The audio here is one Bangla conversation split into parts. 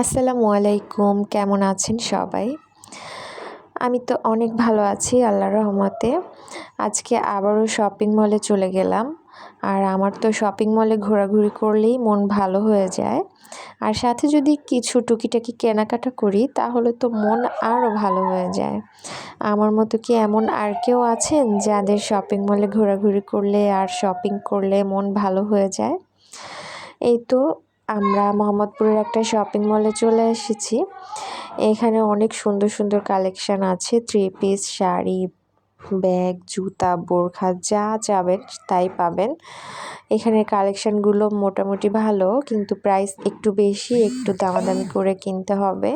আসসালামু আলাইকুম, কেমন আছেন সবাই? আমি তো অনেক ভালো আছি, আল্লাহর রহমতে। আজকে আবারও শপিং মলে চলে গেলাম। আর আমার তো শপিং মলে ঘোরাঘুরি করলেই মন ভালো হয়ে যায়। আর সাথে যদি কিছু টুকিটাকি কেনাকাটা করি, তাহলে তো মন আরও ভালো হয়ে যায়। আমার মতো কি এমন আর কেউ আছেন যাদের শপিং মলে ঘোরাঘুরি করলে আর শপিং করলে মন ভালো হয়ে যায়? এই তো আমরা মোহাম্মদপুরের একটা শপিং মলে চলে এসেছি। এখানে অনেক সুন্দর সুন্দর কালেকশান আছে থ্রি পিস শাড়ি ব্যাগ, জুতা, বোরখা যা চাবেন তাই পাবেন। এখানে কালেকশানগুলো মোটামুটি ভালো, কিন্তু প্রাইস একটু বেশি, একটু দামাদামি করে কিনতে হবে।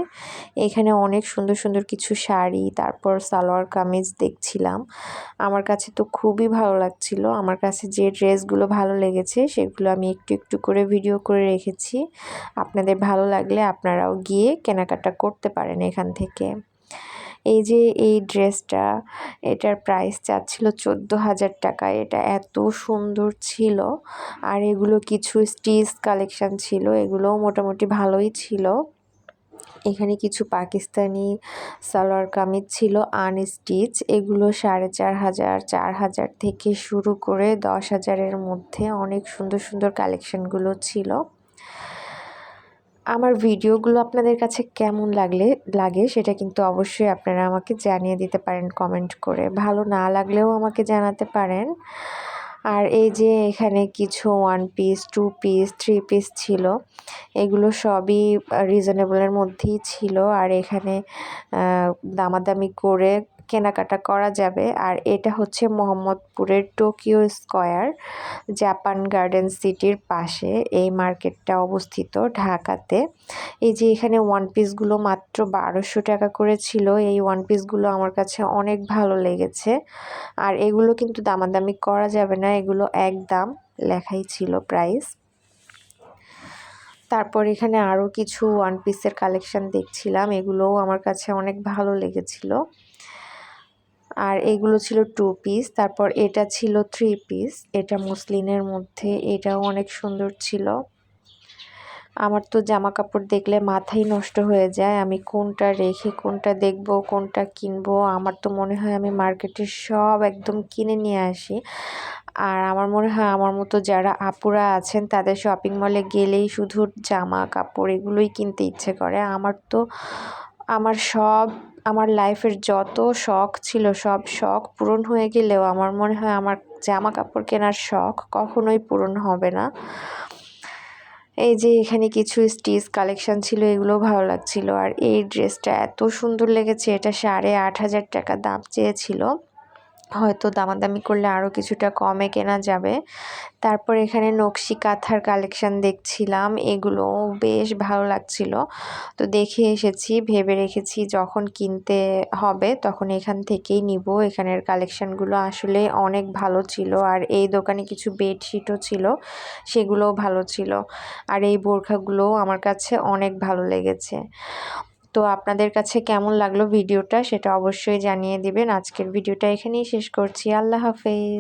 এখানে অনেক সুন্দর সুন্দর কিছু শাড়ি, তারপর সালোয়ার কামিজ দেখছিলাম। আমার কাছে তো খুবই ভালো লাগছিল। আমার কাছে যে ড্রেসগুলো ভালো লেগেছে, সেগুলো আমি একটু একটু করে ভিডিও করে রেখেছি। আপনাদের ভালো লাগলে আপনারাও গিয়ে কেনাকাটা করতে পারেন এখান থেকে। এই যে এই ড্রেসটা, এটার প্রাইস চাচ্ছিল চোদ্দ হাজার টাকা, এটা এত সুন্দর ছিল। আর এগুলো কিছু স্টিচ কালেকশান ছিল, এগুলোও মোটামুটি ভালোই ছিল। এখানে কিছু পাকিস্তানি সালোয়ার কামিজ ছিল আনস্টিচ এগুলো সাড়ে চার হাজার চার হাজার থেকে শুরু করে দশ হাজারের মধ্যে অনেক সুন্দর সুন্দর কালেকশানগুলো ছিল। আমার ভিডিওগুলো আপনাদের কাছে কেমন লাগলে, লাগে সেটা কিন্তু অবশ্যই আপনারা আমাকে জানিয়ে দিতে পারেন কমেন্ট করে। ভালো না লাগলেও আমাকে জানাতে পারেন। আর এই যে এখানে কিছু one piece two piece three piece ছিল, এগুলো সবই রিজনেবলের মধ্যেই ছিল। আর এখানে দামাদামি করে কেনাকাটা করা যাবে। আর এটা হচ্ছে মোহাম্মদপুরের টোকিও স্কোয়ার, জাপান গার্ডেন সিটির পাশে এই মার্কেটটা অবস্থিত ঢাকাতে। এই যে এখানে ওয়ান পিসগুলো মাত্র বারোশো টাকা করে ছিল, এই ওয়ান পিসগুলো আমার কাছে অনেক ভালো লেগেছে। আর এগুলো কিন্তু দামাদামি করা যাবে না, এগুলো একদম লেখাই ছিল প্রাইস তারপর এখানে আরও কিছু ওয়ান পিসের কালেকশান দেখছিলাম, এগুলোও আমার কাছে অনেক ভালো লেগেছিল। আর এগুলো ছিল টু পিস তারপর এটা ছিল থ্রি পিস এটা মুসলিনের মধ্যে, এটাও অনেক সুন্দর ছিল। আমার তো জামা কাপড় দেখলে মাথাই নষ্ট হয়ে যায়, আমি কোনটা রেখে কোনটা দেখব, কোনটা কিনবো, আমার তো মনে হয় আমি মার্কেটে সব একদম কিনে নিয়ে আসি। আর আমার মনে হয় আমার মতো যারা আপুরা আছেন, তাদের শপিং মলে গেলেই শুধু জামা কাপড় এগুলোই কিনতে ইচ্ছে করে। আমার তো, আমার সব আমার লাইফের যত শখ ছিল, সব শখ পূরণ হয়ে গেলেও আমার মনে হয় আমার জামা কাপড় কেনার শখ কখনোই পূরণ হবে না। এই যে এখানে কিছু স্টিচ কালেকশন ছিল, এগুলো ভালো লাগছিল। আর এই ড্রেসটা এত সুন্দর লেগেছে, এটা সাড়ে আট হাজার টাকা দাম চেয়েছিল। হয়তো দামাদামি করলে আরও কিছুটা কমে কেনা যাবে। তারপর এখানে নকশি কাঁথার কালেকশান দেখছিলাম এগুলো বেশ ভালো লাগছিল। তো দেখে এসেছি, ভেবে রেখেছি যখন কিনতে হবে তখন এখান থেকেই নিব। এখানের কালেকশানগুলো আসলে অনেক ভালো ছিল আর এই দোকানে কিছু বেডশিটও ছিল, সেগুলোও ভালো ছিল। আর এই বোরখাগুলোও আমার কাছে অনেক ভালো লেগেছে। তো আপনাদের কাছে কেমন লাগল ভিডিওটা সেটা অবশ্যই জানিয়ে দেবেন। আজকের ভিডিওটা এখানেই শেষ করছি। আল্লাহ হাফেজ।